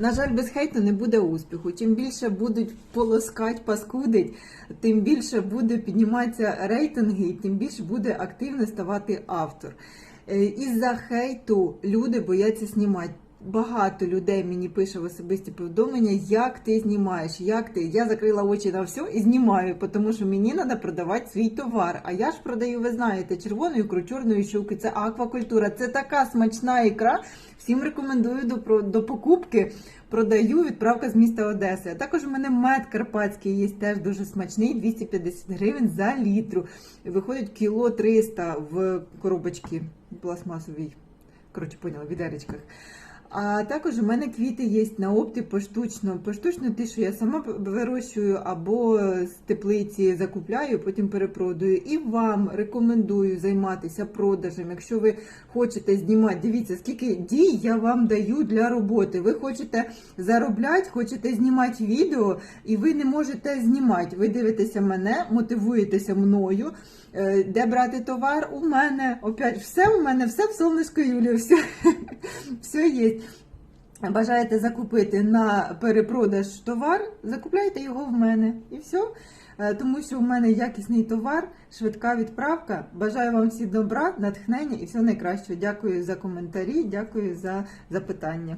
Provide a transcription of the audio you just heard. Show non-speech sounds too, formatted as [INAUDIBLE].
На жаль, без хейту не буде успіху. Чим більше будуть полоскать, паскудить, тим більше буде підніматися рейтинги, і тим більше буде активно ставати автор. Е, Із-за хейту люди бояться знімати. Багато людей мені пише в особисті повідомлення, як ти знімаєш, як ти. Я закрила очі на все і знімаю, тому що мені треба продавати свій товар. А я ж продаю, ви знаєте, червону ікру, чорної щуки, це аквакультура. Це така смачна ікра. Всім рекомендую до, до покупки. Продаю відправка з міста Одеси. А також у мене мед карпатський є теж дуже смачний, 250 гривень за літру. Виходить кіло 300 в коробочці пластмасовій. Коротше, поняла, в відеречках. А також у мене квіти є на опті поштучно. Поштучно ті, що я сама вирощую або з теплиці закупляю, потім перепродаю. І вам рекомендую займатися продажем. Якщо ви хочете знімати, дивіться, скільки дій я вам даю для роботи. Ви хочете заробляти, хочете знімати відео, і ви не можете знімати. Ви дивитеся мене, мотивуєтеся мною. Е, Де брати товар? У мене опять все у мене, все в сонечко Юлі, все, [LAUGHS] все є. Бажаєте закупити на перепродаж товар, закупляйте його в мене і все. Тому що в мене якісний товар, швидка відправка. Бажаю вам всі добра, натхнення і всього найкращого. Дякую за коментарі, дякую за запитання.